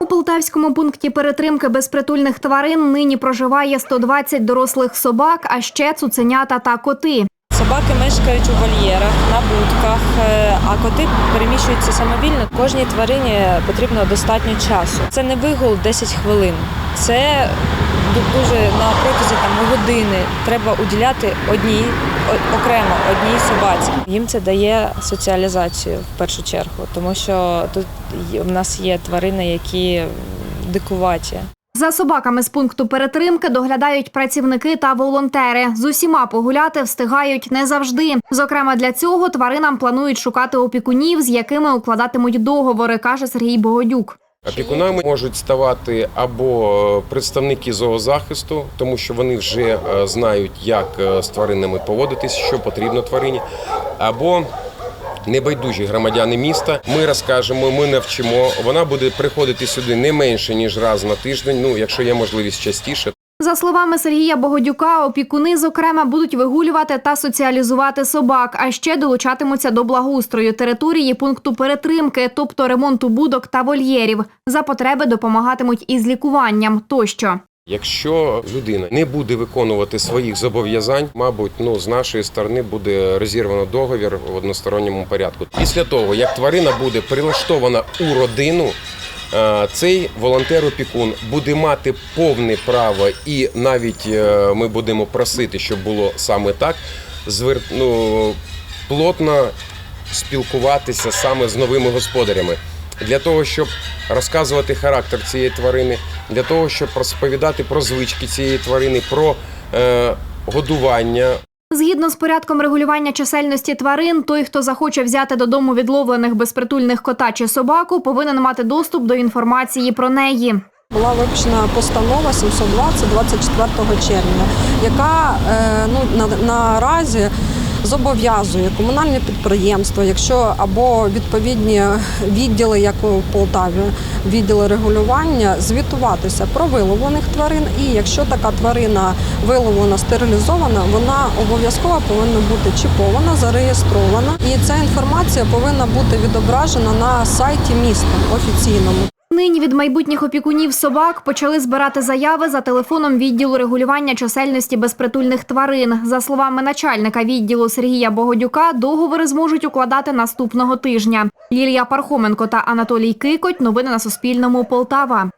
У полтавському пункті перетримки безпритульних тварин нині проживає 120 дорослих собак, а ще цуценята та коти. Собаки мешкають у вольєрах, на будках, е, а коти переміщуються самовільно. Кожній тварині потрібно достатньо часу. Це не вигул 10 хвилин. Це дуже на протязі там години треба уділяти одній окремо одній собаці. Їм це дає соціалізацію в першу чергу, тому що тут в нас є тварини, які дикуваті. За собаками з пункту перетримки доглядають працівники та волонтери. З усіма погуляти встигають не завжди. Зокрема, для цього тваринам планують шукати опікунів, з якими укладатимуть договори, каже Сергій Богодюк. Опікунами можуть ставати або представники зоозахисту, тому що вони вже е, знають, як е, з тваринами поводитись, що потрібно тварині, або небайдужі громадяни міста. Ми розкажемо, ми навчимо. Вона буде приходити сюди не менше ніж раз на тиждень. Ну, якщо є можливість частіше. За словами Сергія Богодюка, опікуни, зокрема, будуть вигулювати та соціалізувати собак, а ще долучатимуться до благоустрою території пункту перетримки, тобто ремонту будок та вольєрів. За потреби допомагатимуть із лікуванням тощо. Якщо людина не буде виконувати своїх зобов'язань, мабуть, ну з нашої сторони буде розірвано договір в односторонньому порядку. Після того, як тварина буде прилаштована у родину, цей волонтер-опікун буде мати повне право, і навіть е, ми будемо просити, щоб було саме так, звер... ну, плотно спілкуватися саме з новими господарями. Для того, щоб розказувати характер цієї тварини, для того, щоб розповідати про звички цієї тварини, про е, годування, Згідно з порядком регулювання чисельності тварин, той, хто захоче взяти додому відловлених безпритульних кота чи собаку, повинен мати доступ до інформації про неї. Була випущена постанова 720 24 червня, яка ну ну, на, наразі зобов'язує комунальне підприємство, якщо або відповідні відділи, як у Полтаві, відділи регулювання, звітуватися про виловлених тварин. І якщо така тварина виловлена, стерилізована, вона обов'язково повинна бути чіпована, зареєстрована. І ця інформація повинна бути відображена на сайті міста офіційному. Нині від майбутніх опікунів собак почали збирати заяви за телефоном відділу регулювання чисельності безпритульних тварин. За словами начальника відділу Сергія Богодюка, договори зможуть укладати наступного тижня. Лілія Пархоменко та Анатолій Кикоть. Новини на Суспільному. Полтава.